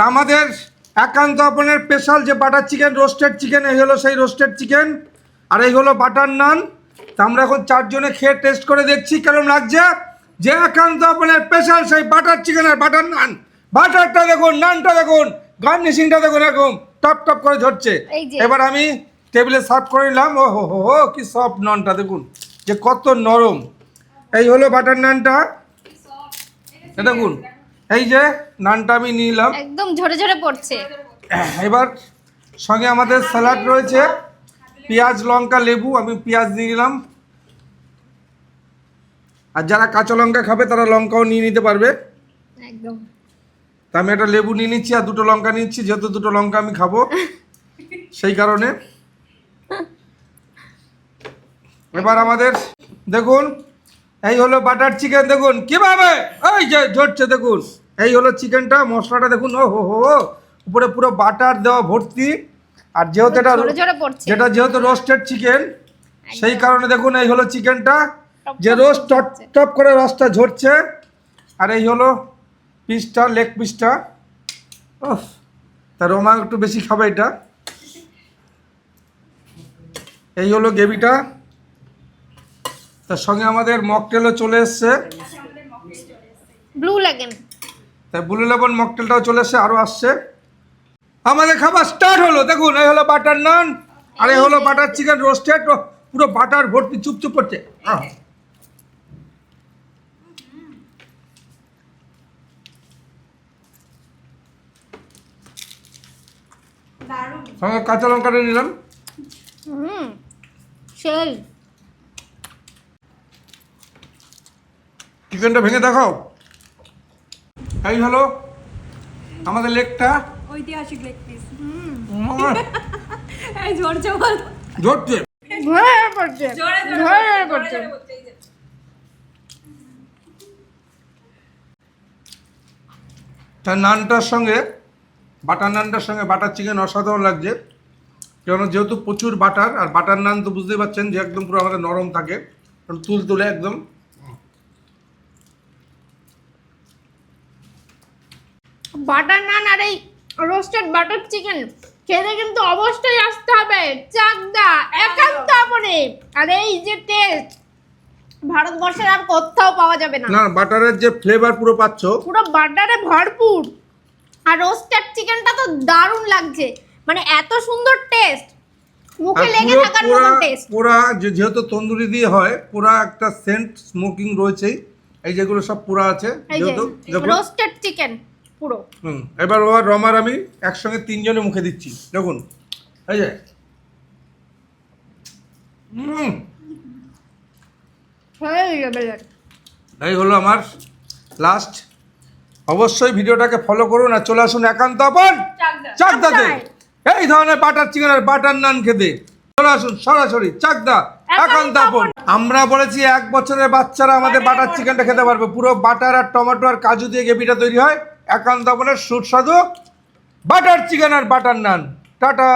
তা আমাদের একান্ত আপনার স্পেশাল যে বাটার চিকেন রোস্টেড চিকেন এই হলো সেই রোস্টেড চিকেন আর এই হলো বাটার নান তা আমরা এখন চারজনে খেয়ে টেস্ট করে দেখছি কেমন লাগছে। যে একান্ত আপনার স্পেশাল সেই বাটার চিকেন আর বাটার নান বাটারটা দেখুন নানটা দেখুন গার্নিশিংটা দেখুন এরকম টপ টপ করে ঝরছে। এবার আমি টেবিলে সার্ভ করে নিলাম। ও হো হো কি সফট নানটা দেখুন যে কত নরম। এই হলো বাটার নানটা দেখুন এই যে নানটা আমি নিলাম একদম ঝরে ঝরে পড়ছে। এবার সঙ্গে আমাদের স্যালাড রয়েছে পেঁয়াজ লঙ্কা লেবু আমি পেঁয়াজ দিয়ে নিলাম। আর যারা কাঁচা লঙ্কা খাবে তারা লঙ্কাও নিয়ে নিতে পারবে। একদম। তা আমি একটা লেবু নিয়ে নিচ্ছি আর দুটো লঙ্কা নিচ্ছি যেহেতু দুটো লঙ্কা আমি খাব। সেই কারণে। এবার আমাদের দেখুন এই হলো বাটার চিকেন দেখুন কীভাবে? এই যে ঝরছে দেখুন। এই হলো চিকেনটা মশলাটা দেখুন ও হো হো। উপরে পুরো বাটার দেওয়া ভর্তি। আর যেহেতু এটা যেটা যেহেতু রোস্টেড চিকেন সেই কারণে দেখুন এই হলো চিকেনটা। যে রোস্ট টপ টপ করে রসটা ঝরছে। আর এই হলো পিসটা লেগ পিসটা ওফ তা রোমা একটু বেশি খাবে এটা। এই হলো গ্রেভিটা। তার সঙ্গে আমাদের মকটেলও চলে এসছে। ব্লু লাগেন তাই ব্লু লেবন মকটেলটাও চলে এসছে আরও আসছে। আমাদের খাবার স্টার্ট হলো দেখুন এই হলো বাটার নান আর এই হলো বাটার চিকেন রোস্টেড পুরো বাটার ভর্তি চুপচুপ করছে। সঙ্গে কাঁচা লঙ্কাটা নিলাম। সেই। চিকেনটা ভেঙে দেখাও। এই হলো আমাদের লেগটা ঐতিহাসিক পিস উম, এই বল পড়ছে। জোরে পড়ছে তার নানটার সঙ্গে বাটার নানটার সঙ্গে বাটার চিকেন অসাধারণ লাগছে। কেন যেহেতু প্রচুর বাটার আর বাটার নান তো বুঝতেই পারছেন যে একদম পুরো আমাদের নরম থাকে। কারণ তুল তুলে একদম বাটার নান আর এই রোস্টেড বাটার চিকেন খেতে কিন্তু অবশ্যই আসতে হবে। চাকদা একান্ত আপনে। আর এই যে টেস্ট ভারতবর্ষের আর কোথাও পাওয়া যাবে না। না বাটারের যে ফ্লেভার পুরো পাচ্ছ। পুরো বাটারে ভরপুর। আর রোস্টেড চিকেনটা তো দারুণ লাগছে। মানে এত সুন্দর টেস্ট মুখে লেগে থাকার মতো টেস্ট পুরা যেহেতু তন্দুরি দিয়ে হয় পুরা একটা সেন্ট স্মোকিং রয়েছেই। এই যেগুলো সব পুরা আছে যেহেতু রোস্টেড চিকেন পুরো। হুম এবার ও আর রমার আমি একসঙ্গে তিনজনে মুখে দিচ্ছি। দেখুন এই যে। হুম। এই হলো আমার লাস্ট অবশ্যই ভিডিওটাকে ফলো করুন আর চলে আসুন একান্ত আপন চাকদা। চাকদাতে। এই ধরনের বাটার চিকেন আর বাটার নান খেতে। চলে আসুন সরাসরি চাকদা একান্ত আপন। আমরা বলেছি এক বছরের বাচ্চারা আমাদের বাটার চিকেনটা খেতে পারবে। পুরো বাটার আর টমেটো আর কাজু দিয়ে গ্রেভিটা তৈরি হয়। একান্ত আপনার সুস্বাদু বাটার চিকেন আর বাটার নান। টাটা।